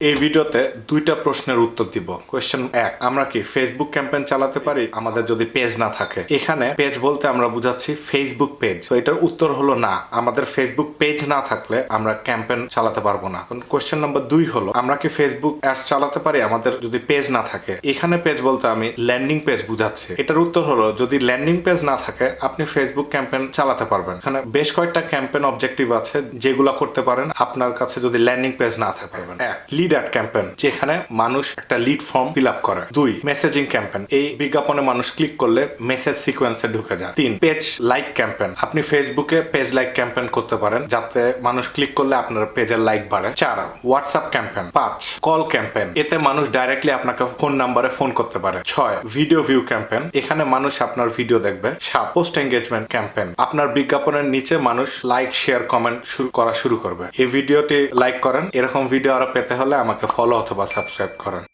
এই ভিডিওতে দুইটা প্রশ্নের উত্তর দিব। কোয়েশ্চেন এক, আমরা কি ফেসবুক ক্যাম্পেইন চালাতে পারি? আমাদের যদি পেজ না থাকে। এখানে পেজ বলতে আমরা বুঝাচ্ছি ফেসবুক পেজ তো এটার উত্তর হলো না। আমাদের ফেসবুক পেজ না থাকলে আমরা ক্যাম্পেইন চালাতে পারব না। কোয়েশ্চেন নাম্বার দুই হলো, আমরা কি ফেসবুক অ্যাডস চালাতে পারি? আমাদের যদি পেজ না থাকে। এখানে পেজ বলতে আমি ল্যান্ডিং পেজ বুঝাচ্ছি। এটার উত্তর হলো, যদি ল্যান্ডিং পেজ না থাকে, আপনি ফেসবুক ক্যাম্পেইন চালাতে পারবেন। এখানে বেশ কয়েকটা ক্যাম্পেইন অবজেক্টিভ আছে যেগুলো করতে পারেন। আপনার কাছে যদি ল্যান্ডিং পেজ না থাকে এক লিড অ্যাড ক্যাম্পেইন যেখানে মানুষ একটা লিড ফর্ম ফিল আপ করে। দুই মেসেজিং ক্যাম্পেন এই বিজ্ঞাপনে মানুষ ক্লিক করলে মেসেজ সিকোয়েন্সে ঢুকে যায়। তিন পেজ লাইক ক্যাম্পেইন আপনি ফেসবুকে পেজ লাইক ক্যাম্পেন করতে পারেন, যাতে মানুষ ক্লিক করলে আপনার পেজের লাইক বাড়ে। চার হোয়াটসঅ্যাপ ক্যাম্পেন পাঁচ কল ক্যাম্পেন এতে মানুষ ডাইরেক্টলি আপনাকে ফোন নাম্বারে ফোন করতে পারে। ছয় ভিডিও ভিউ ক্যাম্পেন এখানে মানুষ আপনার ভিডিও দেখবে। সাত পোস্ট এঙ্গেজমেন্ট ক্যাম্পেন আপনার বিজ্ঞাপনের নিচে মানুষ লাইক শেয়ার কমেন্ট শুরু করা শুরু করবে। এই ভিডিওটি লাইক করেন। এরকম ভিডিও আরও পেতে হলে আমাকে ফলো অথবা সাবস্ক্রাইব করেন।